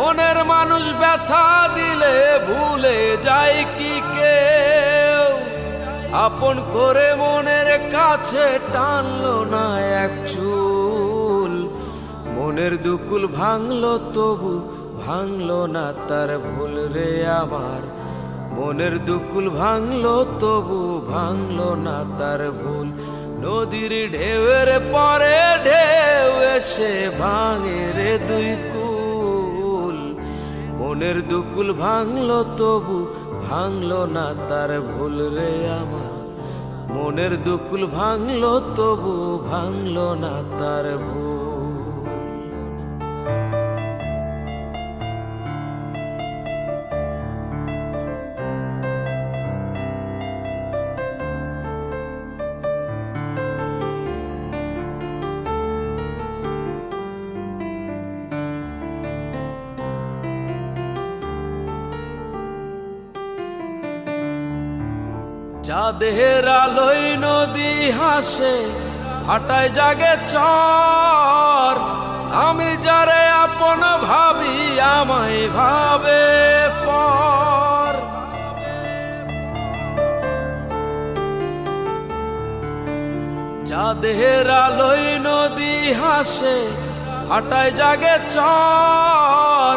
মনের মানুষ ব্যথা দিলে ভুলে যায় কি কেউ। আপন করে মনের কাছে টানলো না এক চুল। মনের দুকুল ভাঙলো, তবু ভাঙলো না তার ভুল রে আমার। মনের দুকুল ভাঙলো, তবু ভাঙলো না তার ভুল। নদীর ঢেউয়ের পরে ঢেউ এসে ভাঙে রে দুই মনের দুকুল ভাঙলো তবু ভাঙলো না তার ভুল রে আমার। মনের দুকুল ভাঙলো তবু ভাঙলো না তার ভুল। চাঁদের আলোয় নদী হাসে হাটায় জাগে চর। আমি যারে আপন ভাবি, আমায় ভাবে পর। চাঁদের আলোয় নদী হাসে হাটায় জাগে চর।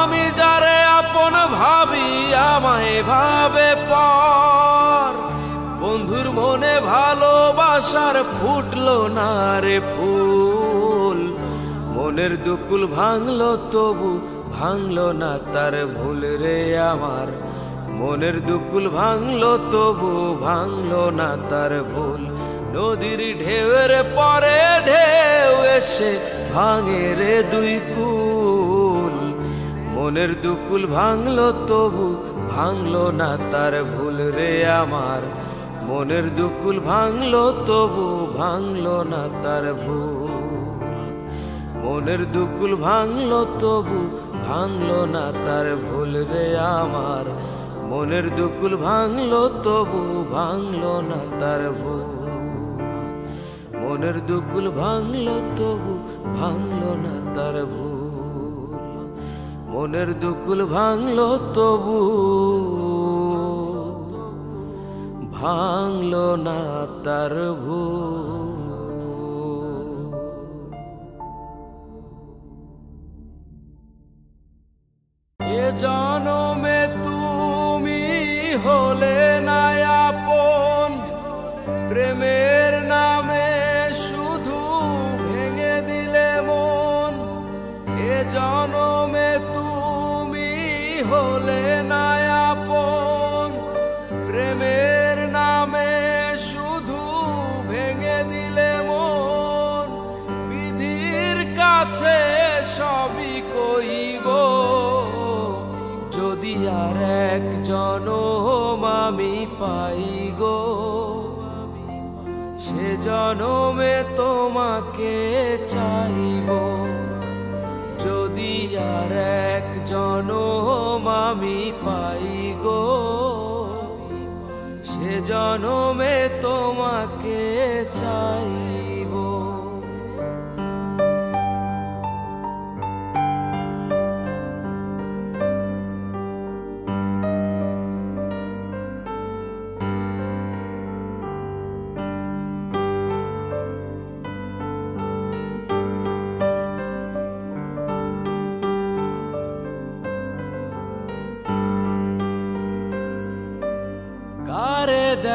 আমি যারে আপন ভাবি, আমায় ভাবে পর। মনে ভালোবাসার ফুটলো না রে ফুল। মনের দুকুল ভাঙলো, তবু ভাঙলো না তার ভুল রে আমার। মনের দুকুল ভাঙলো, তবু ভাঙলো না তার ভুল। নদীর ঢেউয়ের পরে ঢেউ এসে ভাঙে রে দুই কুল। মনের দুকুল ভাঙলো, তবু ভাঙলো না তার ভুল রে আমার। মনের দুকুল ভাঙলো, তবু ভাঙলো না তার ভুল। মনের দুকুল ভাঙলো, তবু ভাঙলো না তার ভুল রে আমার। মনের দুকুল ভাঙলো, তবু ভাঙলো না তার ভুল। মনের দুকুল ভাঙলো, তবু ভাঙলো না তার ভুল। মনের দুকুল ভাঙলো, তবু ভাঙলো না তার এ জনমে তুমি হলে না আপন প্রেমের আর এক জনম আমি পাই গো। সে জনমে তোমাকে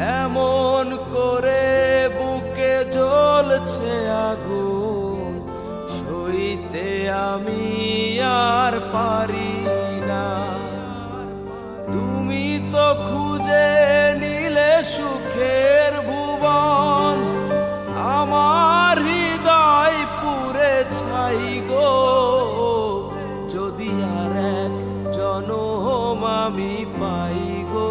এমন করে বুকে জ্বলছে আগুন, সইতে আমি আর পারি না। তুমি তো খুঁজে নিলে সুখের ভুবন, আমার হৃদয় পুরে ছাই গো। যদি আর এক জনম আমি পাই গো।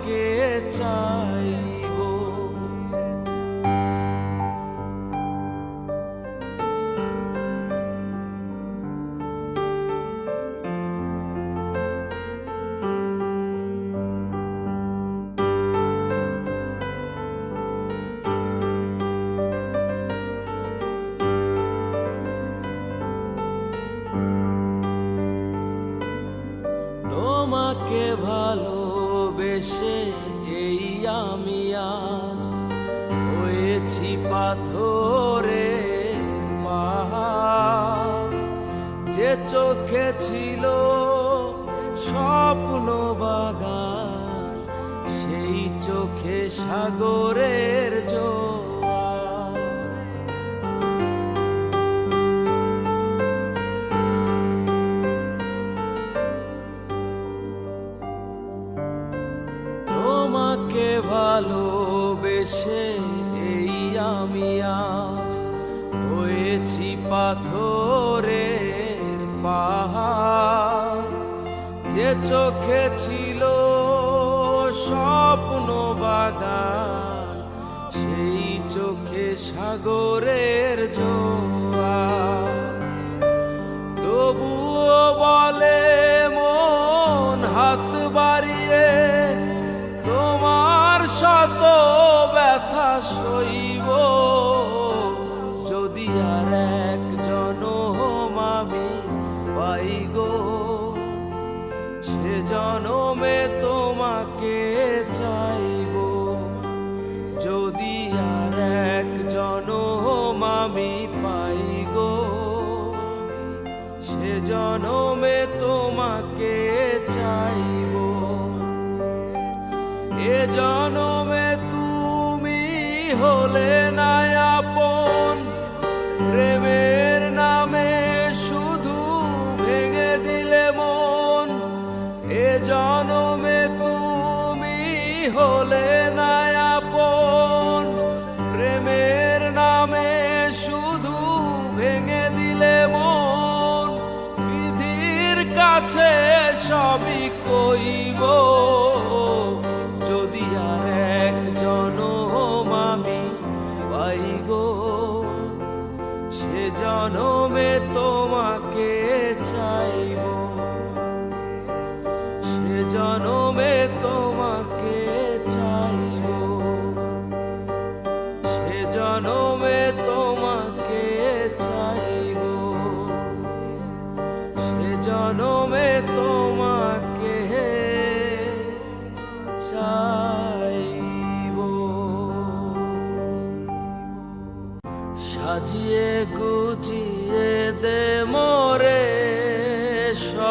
পাথরে পাহাড় যে চোখে ছিল স্বপ্ন বাগান সেই চোখে সাগরের জোয়ার। তোমাকে ভালোবেসে আমি আজ হয়েছি পাথরের পাহাড়। যে চোখে ছিল স্বপ্ন বাগান সেই চোখে সাগরের জোয়ার। তবুও বলে মন হাত বাড়িয়ে, তোমার শত ব্যথা সইব জনমে তোমাকে চাইব? যদি আর এক জনম আমি পাই গো সে জনমে তোমাকে চাইব। এ জনমে তুমি হলে না কাছে সবই কইব।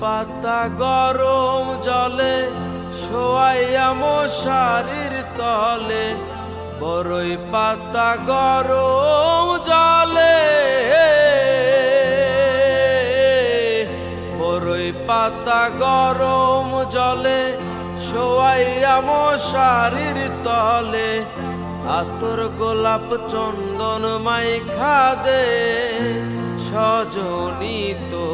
পাতা গরম জলে, শোয়াইয়া মশারির তলে। বড়ই পাতা গরম জলে। বড়ই পাতা গরম জলে, শোয়াইয়া মশারির তলে। আতর গোলাপ চন্দন মাইখা দে সজ সজনী তোরা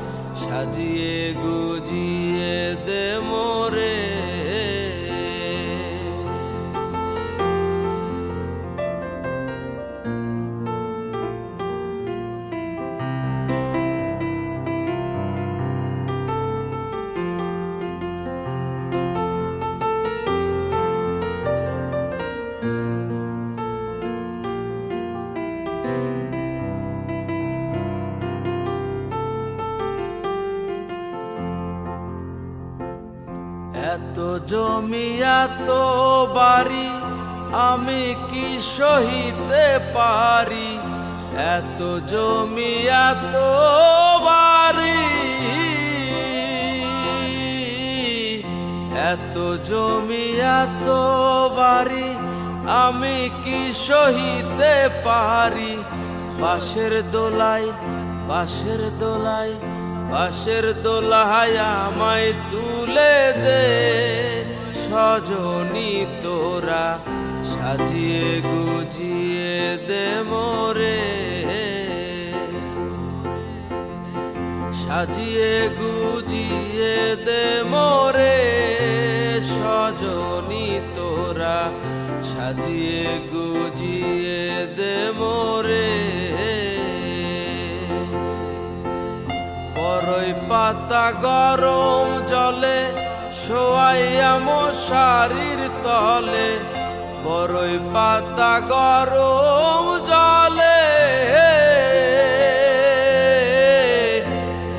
জমি এত বাড়ি, আমি কি সহিতে পারি? এত জমি এত বাড়ি, এত জমি এত বাড়ি, আমি কি সহিতে পারি? পাশের দোলাই পাশের দোলাই পাশের দোলায় আমায় তুলে দে। সজনী তোরা সাজিয়ে গুজিয়ে দে মোরে। সাজিয়ে গুজিয়ে দে মোরে। সজনী তোরা সাজিয়ে পাতা গরম জলে, শোয়াইয়া মশারির তলে। বড়ই পাতা গরম জলে।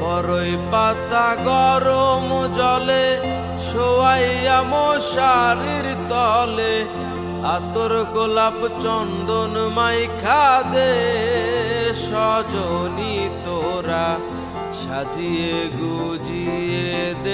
বড়ই পাতা গরম জলে, শোয়াইয়া মশারির তলে। আতর গোলাপ চন্দন মাইখা দে, সজনী তোরা সাজিয়ে গুজিয়ে দে